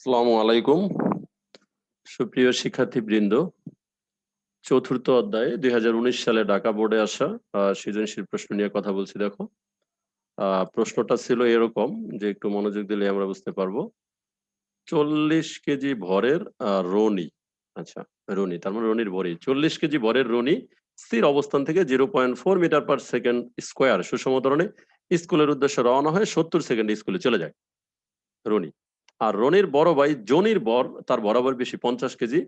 আসসালামু আলাইকুম। সুপ্রিয় শিক্ষার্থী বৃন্দ চতুর্থ অধ্যায়ে দুই হাজার উনিশ সালে ঢাকা বোর্ডে আসা সৃজনশীল প্রশ্ন নিয়ে কথা বলছি, দেখো। প্রশ্নটা ছিল এরকম যে একটু মনোযোগ দিলে আমরা বুঝতে পারব। চল্লিশ কেজি ভরের রনি আচ্ছা রনি, তার মানে রনির ভরি। চল্লিশ কেজি ভরের রনি স্থির অবস্থান থেকে zero point four meter per second square, সুষম ধরনে, স্কুলের উদ্দেশ্যে রওনা হয়ে সত্তর সেকেন্ড স্কুলে চলে যায় রনি। আর রনির বড় ভাই জনির বর, তার বরাবর বেশি পঞ্চাশ কেজি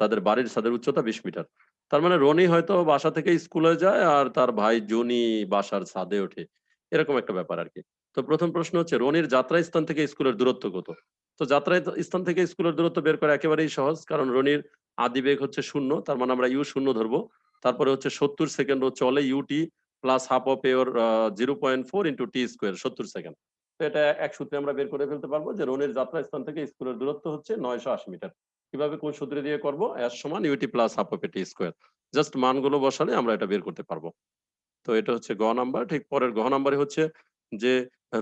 তাদের বাড়ির ছাদের উচ্চতা বিশ মিটার। তার মানে রনি হয়তো বাসা থেকে স্কুলে যায় আর তার ভাই জনি বাসার ছাদে ওঠে। এরকম একটা ব্যাপার আর কি। তো প্রথম প্রশ্ন হচ্ছে, রনির যাত্রা স্থান থেকে স্কুলের দূরত্ব কত? তো যাত্রা স্থান থেকে স্কুলের দূরত্ব বের করা একেবারেই সহজ, কারণ রনির আদি বেগ হচ্ছে শূন্য, তার মানে আমরা ইউ শূন্য ধরবো। তারপরে হচ্ছে সত্তর সেকেন্ড ও চলে u t plus half of এর zero point four into t square, সত্তর সেকেন্ড। এটা এক সূত্রে আমরা বের করে ফেলতে পারব যে রনির যাত্রা স্থান থেকে স্কুলের দূরত্ব হচ্ছে নয়শো আশি মিটার। কীভাবে কোন সূত্রে দিয়ে করব? এস সমান u t plus half of t square just মানগুলো বসালে আমরা এটা বের করতে পারব। তো এটা হচ্ছে গ নাম্বার, ঠিক পরের গ নাম্বারে হচ্ছে যে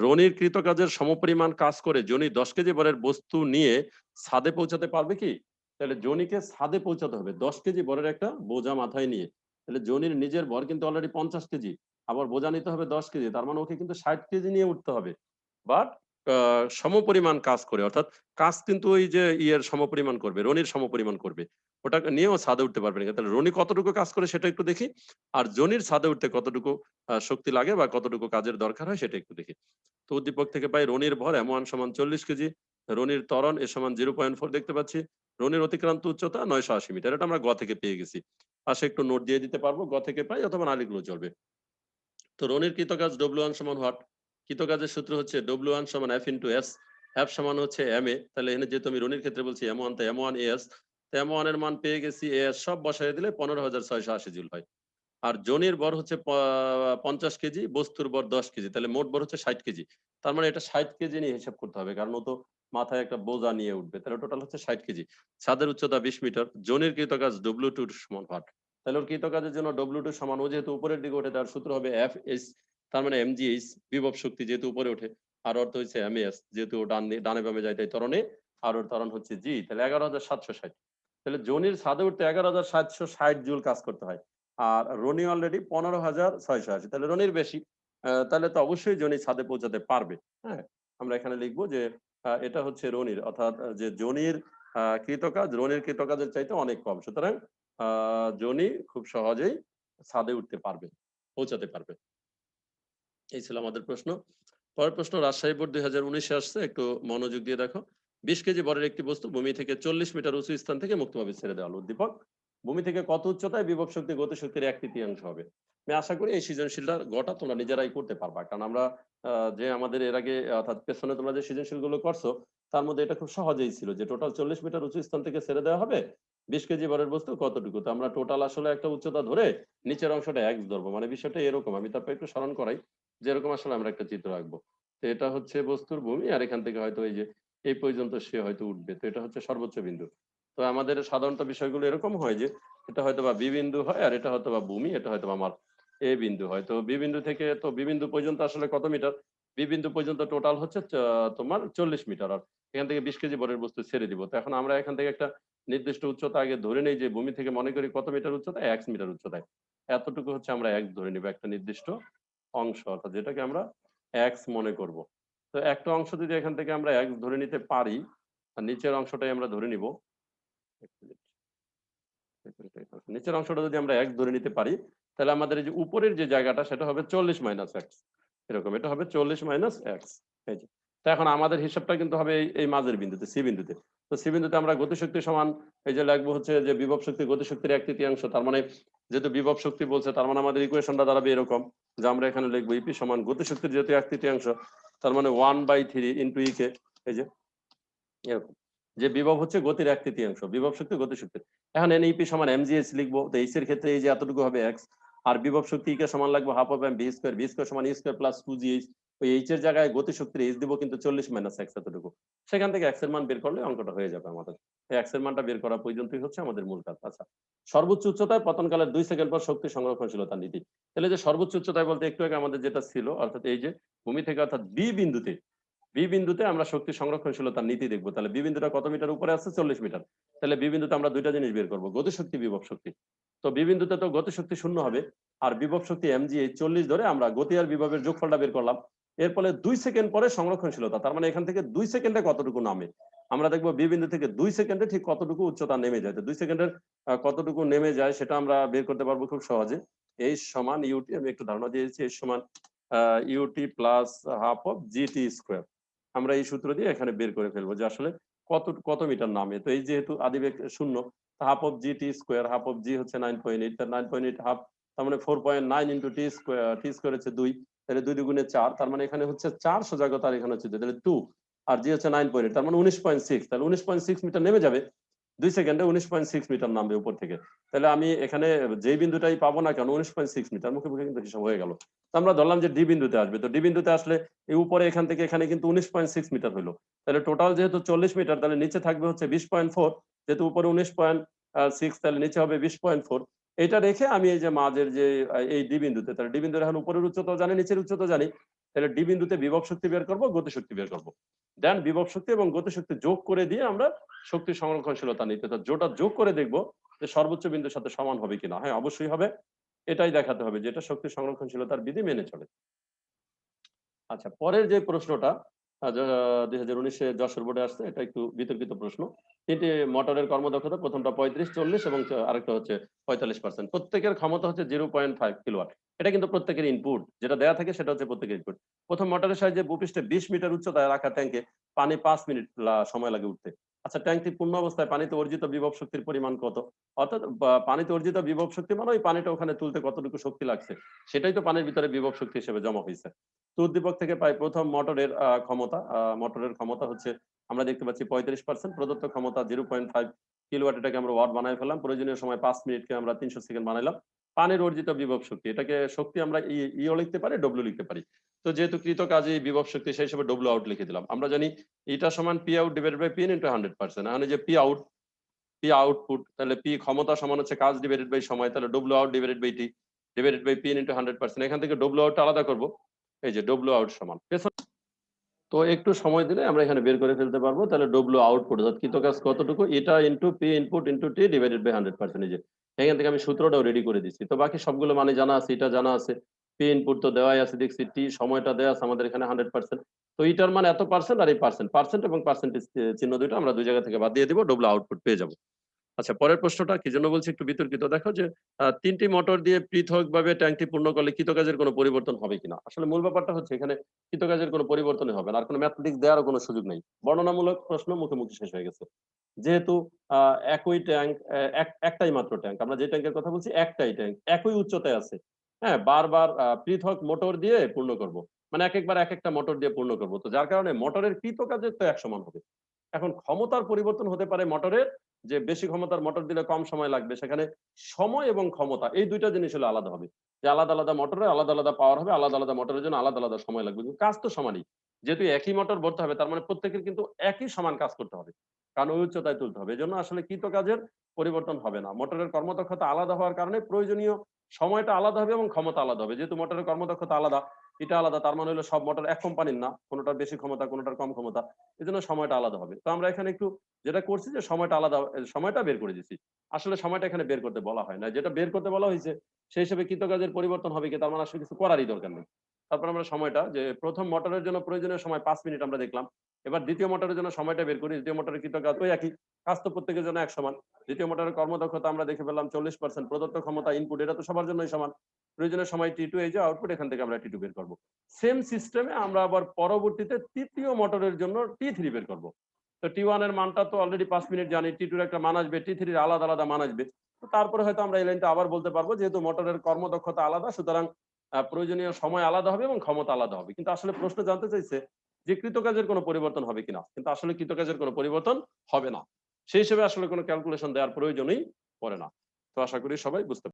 রনির কৃতকাজের সমপরিমাণ কাজ করে জনি দশ কেজি বরের বস্তু নিয়ে ছাদে পৌঁছাতে পারবে কি? তাহলে জনিকে ছাদে পৌঁছাতে হবে দশ কেজি বরের একটা বোঝা মাথায় নিয়ে। তাহলে জনির নিজের ভর কিন্তু অলরেডি পঞ্চাশ কেজি, আবার বোঝা নিতে হবে দশ কেজি, তার মানে ওকে কিন্তু ষাট কেজি নিয়ে উঠতে হবে। বাট সমপরিমাণ কাজ করে। অর্থাৎ কাজ কিন্তু ওই যে ইয়ের সমপরিমাণ করবে, রনির সমপরিমাণ করবে। ওটা নিয়েও ছাদে উঠতে পারবে না। তাহলে রনি কতটুকু কাজ করে সেটা একটু দেখি, আর জনির ছাদে উঠতে কতটুকু শক্তি লাগে বা কতটুকু কাজের দরকার হয় সেটা একটু দেখি। তো উদ্দীপক থেকে পাই রনির ভর এমন সমান চল্লিশ কেজি, রনির ত্বরণ এ সমান জিরো পয়েন্ট ফোর দেখতে পাচ্ছি। রনির অতিক্রান্ত উচ্চতা নয়শো আশি মিটার, এটা আমরা গ থেকে পেয়ে গেছি। পাশে একটু নোট দিয়ে দিতে পারব, গ থেকে পাই অথবা নালিগুলো চলবে। তো রনির কৃতকাজ ডব্লিউ ওয়ান সমান হোয়াট কৃতকাজের সূত্র হচ্ছে ডব্লিউ ওয়ান সমান এফ ইন্টু এস এফ সমান হচ্ছে এম এ তাহলে এখানে যেহেতু আমি রনির ক্ষেত্রে বলছি এম ওয়ান তো এম ওয়ান এস এম ওয়ানের মান পেয়ে গেছি এস সব বসাই দিলে পনেরো হাজার ছয়শো আশি জুল হয়। আর জনির বর হচ্ছে পঞ্চাশ কেজি, বস্তুর বর দশ কেজি, তাহলে মোট বর হচ্ছে ষাট কেজি। তার মানে এটা ষাট কেজি নিয়ে হিসাব করতে হবে, কারণ ও তো মাথায় একটা বোঝা নিয়ে উঠবে, তাহলে টোটাল হচ্ছে ষাট কেজি। ছাদের উচ্চতা বিশ মিটার, জনির কৃতকাজ ডব্লিউ টু সমান হোয়াট তাহলে ওর কৃতকাজের জন্য ডব্লিউ টু সমান, ও যেহেতু উপরের দিকে ওঠে, তার সূত্র হবে এফ এস তার মানে এমজিএইচ বিভব শক্তি যেহেতু উপরে ওঠে আর অর্থ হচ্ছে এমএস যেহেতু ডান ডানে বামে যায়, তাই ত্বরণে, আর ওর ত্বরণ হচ্ছে জি তাহলে এগারো হাজার সাতশো ষাট। তাহলে জনির ছাদে উঠতে এগারো হাজার সাতশো ষাট জুল কাজ করতে হয়, আর রনি অলরেডি পনেরো হাজার ছয়শো আশি। তাহলে রনির বেশি তাহলে তো অবশ্যই জনি ছাদে পৌঁছাতে পারবে হ্যাঁ? আমরা এখানে লিখব যে এটা হচ্ছে রনির, অর্থাৎ যে জনির কৃতকাজ, রনির কৃতকাজের চাইতে অনেক কম। সুতরাং জনি খুব সহজেই ছাদে উঠতে পারবে, পৌঁছাতে পারবে। এই ছিল আমাদের প্রশ্ন। পরের প্রশ্ন, রাজশাহী বোর্ড দুই হাজার আসছে, একটু মনোযোগ দিয়ে দেখো। বিশ কেজি বরের একটি বস্তু, ভূমি থেকে চল্লিশ মিটার উঁচু স্থান থেকে মুক্তভাবে ছেড়ে দেওয়া উদ্দীপক ভূমি থেকে কত উচ্চতায় বিভব শক্তি গতি শক্তির এক তৃতীয়াংশ হবে? আমি আশা করি এই সৃজনশীলটা গোটা তোমরা নিজেরাই করতে পারবা। কারণ আমরা যে আমাদের এর আগে, অর্থাৎ পেছনে তোমরা যে সৃজনশীলগুলো করছ, তার মধ্যে এটা খুব সহজেই ছিল যে টোটাল চল্লিশ মিটার উঁচু স্থান থেকে ছেড়ে দেওয়া হবে, বিশ কেজি বরের বস্তু কতটুকু? তো আমরা টোটাল আসলে একটা উচ্চতা ধরে নিচের অংশটা এক ধরবো। মানে বিষয়টা এরকম, আমি তারপর একটু স্মরণ করাই, যেরকম আসলে আমরা একটা চিত্র আঁকবো। তো এটা হচ্ছে বস্তুর ভূমি, আর এখান থেকে হয়তো এই যে, এই পর্যন্ত সে হয়তো উঠবে। তো এটা হচ্ছে সর্বোচ্চ বিন্দু। তো আমাদের সাধারণত বিষয়গুলো এরকম হয় যে, এটা হয়তো বা বি বিন্দু হয় আর এটা হয়তো বা ভূমি, এটা হয়তো আমার এ বিন্দু হয়। তো বি বিন্দু থেকে তো বি বিন্দু পর্যন্ত আসলে কত মিটার? বি বিন্দু পর্যন্ত টোটাল হচ্ছে তোমার চল্লিশ মিটার আর এখান থেকে বিশ কেজি বরের বস্তু ছেড়ে দিব। তো এখন আমরা এখান থেকে একটা নির্দিষ্ট উচ্চতা আগে ধরে নেই যে, ভূমি থেকে মনে করি কত মিটার উচ্চতা? এক্স মিটার উচ্চতায়। এতটুকু হচ্ছে আমরা এক ধরে নিব একটা নির্দিষ্ট অংশ, অর্থাৎ যেটাকে আমরা এক্স মনে করব। তো একটা অংশ যদি এখান থেকে আমরা এক্স ধরে নিতে পারি আর নিচের অংশটাই আমরা ধরে নিব। নিচের অংশটা যদি আমরা এক্স ধরে নিতে পারি, তাহলে আমাদের যে উপরের যে জায়গাটা, সেটা হবে চল্লিশ মাইনাস এক্স এরকম, এটা হবে চল্লিশ মাইনাস এক্স এই যে, তো এখন আমাদের হিসাবটা কিন্তু হবে এই মাঝের বিন্দুতে সি বিন্দুতে। তো সি বিন্দুতে আমরা গতিশক্তি সমান, এই যে লাগবে হচ্ছে যে বিভব শক্তি গতিশক্তির এক তৃতীয়াংশ, তার মানে যেহেতু বিভব শক্তি বলছে, তার মানে আমাদের ইকুয়েশনটা দাঁড়াবে এরকম যে আমরা এখানে লিখব ইপি সমান গতিশক্তির যেহেতু এক তৃতীয়াংশ, তার মানে one by three into E K, এই যে, এরকম। যে বিভব হচ্ছে গতির এক তৃতীয়াংশ, বিভব শক্তি গতিশক্তি এখন এনইপি সমান এম এমজিএস লিখব, তো এইচ এর ক্ষেত্রে এই যে এতটুকু হবে এক্স আর বিভব শক্তি কে সমান লাগবে half of M B square B square সমান square plus two G H ওই এইচ এর জায়গায় গতিশক্তির এইচ দিব কিন্তু চল্লিশ মাইনাস এক্স এতটুকু। সেখান থেকে এক্সের মান বের করলে অঙ্কটা হয়ে যাবে আমাদের। এই এক্সের মানটা বের করা পর্যন্তই হচ্ছে আমাদের মূল কাজ। আচ্ছা সর্বোচ্চ উচ্চতায় পতনকালের দুই সেকেন্ড পর শক্তি সংরক্ষণশীলতা নীতি। তাহলে যে সর্বোচ্চ উচ্চতায় বলতে একটু আগে আমাদের যেটা ছিল, অর্থাৎ এই যে ভূমি থেকে অর্থাৎ বি বিন্দুতে বি বিন্দুতে আমরা শক্তি সংরক্ষণশীলতার নীতি দেখব। তাহলে বি বিন্দুটা কত মিটার? উপরে আছে চল্লিশ মিটার। তাহলে বি বিন্দুতে আমরা দুইটা জিনিস বের করব, গতিশক্তি, বিভব শক্তি। তো বি বিন্দুতে তো গতিশক্তি শূন্য হবে, আর বিভব শক্তি এমজি এই চল্লিশ ধরে আমরা গতি আর বিভবের যোগফলটা বের করলাম। এর ফলে দুই সেকেন্ড পরে সংরক্ষণশীলতা, তার মানে এখান থেকে দুই সেকেন্ডে কতটুকু নামে? আমরা দেখব বি বিন্দু থেকে দুই সেকেন্ডে ঠিক কতটুকু উচ্চতা নেমে যায়। দুই সেকেন্ডের কতটুকু নেমে যায় সেটা আমরা বের করতে পারব খুব সহজে। এই সমান ইউটি আমি একটু ধারণা দিয়েছি এই সমান u t plus half of g t square আমরা এই সূত্র দিয়ে এখানে বের করে ফেলব যে আসলে কত কত মিটার নামে। তো এই যেহেতু আদিবেগ শূন্য half of G T square half of G হচ্ছে nine point eight nine point eight half তার মানে four point nine into T square T square হচ্ছে দুই, তাহলে দুই দুগুণে চার, তার মানে এখানে হচ্ছে চার সজাগতা আর এখানে হচ্ছে তাহলে টু আর জি হচ্ছে নাইন পয়েন্ট তার মানে উনিশ পয়েন্ট সিক্স তাহলে উনিশ পয়েন্ট সিক্স মিটার নেমে যাবে দুই সেকেন্ডে উনিশ পয়েন্ট সিক্স মিটার নামবে উপর থেকে। তাহলে আমি এখানে যেই বিন্দুটাই পাবো না কেন, উনিশ পয়েন্ট সিক্স মিটার মুখে মুখে কিন্তু হিসাব হয়ে গেল। আমরা ধরলাম যে ডি বিন্দুতে আসবে। তো ডি বিন্দুতে আসলে এই উপরে এখান থেকে এখানে কিন্তু উনিশ পয়েন্ট সিক্স মিটার হলো। তাহলে টোটাল যেহেতু চল্লিশ মিটার, তাহলে নিচে থাকবে হচ্ছে বিশ পয়েন্ট ফোর যেহেতু উপরে উনিশ পয়েন্ট সিক্স তাহলে নিচে হবে বিশ পয়েন্ট ফোর এটা রেখে আমি এই যে মাঝের যে, এই ডি বিন্দুতে, তাহলে ডি বিন্দুর এখন উপরের উচ্চতা জানি, নিচের উচ্চতা জানি। তাহলে ডি বিন্দুতে বিভব শক্তি বের করব গতিশক্তি বের করব। দেন বিভব শক্তি এবং গতিশক্তি যোগ করে দিয়ে আমরা শক্তি সংরক্ষণশীলতা নিতে তো যেটা যোগ করে দেখব যে সর্বোচ্চ বিন্দুর সাথে সমান হবে কিনা। হ্যাঁ অবশ্যই হবে। এটাই দেখাতে হবে যেটা শক্তি সংরক্ষণশীলতার বিধি মেনে চলে। আচ্ছা পরের যে প্রশ্নটা দুই হাজার উনিশে যশোর বোর্ডে আসছে, এটা একটু বিতর্কিত প্রশ্ন। তিনটি মোটরের কর্মদক্ষতা, প্রথমটা পঁয়ত্রিশ, চল্লিশ এবং আরেকটা হচ্ছে পঁয়তাল্লিশ পার্সেন্ট প্রত্যেকের ক্ষমতা হচ্ছে জিরো পয়েন্ট ফাইভ কিলোয়াট এটা কিন্তু প্রত্যেকের ইনপুট যেটা দেওয়া থাকে সেটা হচ্ছে প্রত্যেকের ইনপুট প্রথম মোটরের সাহায্যে ভূপৃষ্ঠে বিশ মিটার উচ্চতায় রাখা ট্যাঙ্কে পানি পাঁচ মিনিট সময় লাগে উঠতে। আচ্ছা ট্যাঙ্কটি পূর্ণ অবস্থায় পানিতে অর্জিত বিভব শক্তির পরিমাণ কত? অর্থাৎ পানিতে অর্জিত বিভব শক্তি মানে ওই পানিটা ওখানে তুলতে কতটুকু শক্তি লাগছে? সেটাই তো পানির ভিতরে বিভব শক্তি হিসেবে জমা হয়েছে তো উদ্দীপক থেকে পাই প্রথম মোটরের ক্ষমতা। মোটরের ক্ষমতা হচ্ছে, আমরা দেখতে পাচ্ছি পঁয়ত্রিশ পার্সেন্ট প্রদত্ত ক্ষমতা জিরো পয়েন্ট ফাইভ কিলোওয়াট এটাকে আমরা ওয়াট বানাই ফেললাম। প্রয়োজনীয় সময় পাঁচ মিনিটকে আমরা তিনশো সেকেন্ড বানাইলাম। পানির অর্জিত বিভব শক্তি, এটাকে শক্তি আমরা ইও লিখতে পারি ডব্লিউ লিখতে পারি। তো যেহেতু কৃত কাজে বিভব শক্তি, সেই হিসেবে ডব্লিউ আউট লিখে দিলাম। আমরা জানি এটা সমান P out divided by P into hundred percent মানে যে পি আউট পি আউটপুট তাহলে পি ক্ষমতা সমান হচ্ছে কাজ ডিভাইডেড বাই সময়, তাহলে W out divided by T divided by P into hundred percent এখান থেকে ডব্লিউ আউট আলাদা করব। এই যে ডব্লিউ আউট সমান তো একটু সময় দিলে আমরা এখানে বের করে ফেলতে পারব। তাহলে ডব্লিউ আউটপুট অর্থাৎ কৃত কাজ কতটুকু? এটা into P input into T divided by hundred percent এখান থেকে আমি সূত্রটাও রেডি করে দিচ্ছি। তো বাকি সবগুলো মানে জানা আছে, এটা জানা আছে। পি ইনপুট তো দেওয়াই আছে, দেখছি টি সময়টা দেওয়া আছে আমাদের এখানে হান্ড্রেড পার্সেন্ট তো এটার মানে এত পার্সেন্ট আর এই পার্সেন্ট পার্সেন্ট এবং পার্সেন্টেজ চিহ্ন দুটো আমরা দুই জায়গা থেকে বাদ দিয়ে দিব ডব্লিউ আউটপুট পেয়ে যাব। আচ্ছা পরের প্রশ্নটা কি জন্য বলছি একটু বিতর্কিত। দেখো যে তিনটি মোটর দিয়ে পৃথকভাবে ট্যাঙ্কটি পূর্ণ করলে কৃতকাজের কোনো পরিবর্তন হবে কিনা? আসলে মূল ব্যাপারটা হচ্ছে এখানে কৃতকাজের কোনো পরিবর্তনই হবে না, আর কোনো ম্যাথমেটিক্স দেওয়ারও কোনো সুযোগ নেই। বর্ণনামূলক প্রশ্ন মুখে মুখে শেষ হয়ে গেছে। যেহেতু একই ট্যাঙ্ক একটাই মাত্র ট্যাঙ্ক, আমরা যে ট্যাঙ্কের কথা বলছি একটাই ট্যাঙ্ক, একই উচ্চতায় আছে। হ্যাঁ বারবার পৃথক মোটর দিয়ে পূর্ণ করব। মানে এক একবার এক একটা মোটর দিয়ে পূর্ণ করব। তো যার কারণে মোটরের কৃতকাজের তো এক সমান হবে। এখন ক্ষমতার পরিবর্তন হতে পারে মোটরের যে বেশি ক্ষমতার মোটর দিলে কম সময় লাগবে, সেখানে সময় এবং ক্ষমতা, এই দুইটা জিনিস হলে আলাদা হবে। যে আলাদা আলাদা মোটরে আলাদা আলাদা পাওয়ার হবে, আলাদা আলাদা মোটরের জন্য আলাদা আলাদা সময় লাগবে। কিন্তু কাজ তো সমানই। যেহেতু একই মোটর ভরতে হবে, তার মানে প্রত্যেকের কিন্তু একই সমান কাজ করতে হবে। কারণ ওই উচ্চতায় তুলতে হবে। এজন্য আসলে কৃত কাজের পরিবর্তন হবে না। মোটরের কর্মদক্ষতা আলাদা হওয়ার কারণে প্রয়োজনীয় সময়টা আলাদা হবে এবং ক্ষমতা আলাদা হবে। যেহেতু মোটরের কর্মদক্ষতা আলাদা এটা আলাদা, তার মানে হলো সব মোটর এক কোম্পানির না, কোনোটার বেশি ক্ষমতা, কোনোটার কম ক্ষমতা এই জন্য সময়টা আলাদা হবে। তো আমরা এখানে একটু যেটা করছি যে সময়টা আলাদা সময়টা বের করে দিচ্ছি আসলে সময়টা এখানে বের করতে বলা হয় না। যেটা বের করতে বলা হয়েছে, সেই হিসেবে কৃতকাজের পরিবর্তন হবে কি, তার মানে আসলে কিছু করারই দরকার নেই। তারপর আমরা সময়টা, যে প্রথম মোটরের জন্য প্রয়োজনীয় সময় পাঁচ মিনিট আমরা দেখলাম। এবার দ্বিতীয় মোটরের জন্য সময়টা বের করি। দ্বিতীয় মোটরের কৃতকাজ ওই একই। কাজ তো প্রত্যেকের জন্য এক সমান। দ্বিতীয় মোটরের কর্মদক্ষতা আমরা দেখে পেলাম চল্লিশ পার্সেন্ট প্রদত্ত ক্ষমতা ইনপুট এটা তো সবার জন্যই সমান। প্রয়োজনীয় সময় টি টু এই যে আউটপুট এখান থেকে আমরা টি টু বের করব। সেম সিস্টেমে আমরা আবার পরবর্তীতে তৃতীয় মোটরের জন্য টি থ্রি বের করব। তো টি ওয়ানের মানটা তো অলরেডি পাঁচ মিনিট জানি। টি টুর একটা মান আসবে টি থ্রির আলাদা আলাদা মান আসবে। তো তারপরে হয়তো আমরা এই লাইনটা আবার বলতে পারব, যেহেতু মোটরের কর্মদক্ষতা আলাদা, সুতরাং প্রয়োজনীয় সময় আলাদা হবে এবং ক্ষমতা আলাদা হবে। কিন্তু আসলে প্রশ্ন জানতে চাইছে যে কৃতকাজের কোনো পরিবর্তন হবে কিনা। কিন্তু আসলে কৃতকাজের কোনো পরিবর্তন হবে না। সেই হিসেবে আসলে কোনো ক্যালকুলেশন দেওয়ার প্রয়োজনই পড়ে না। তো আশা করি সবাই বুঝতে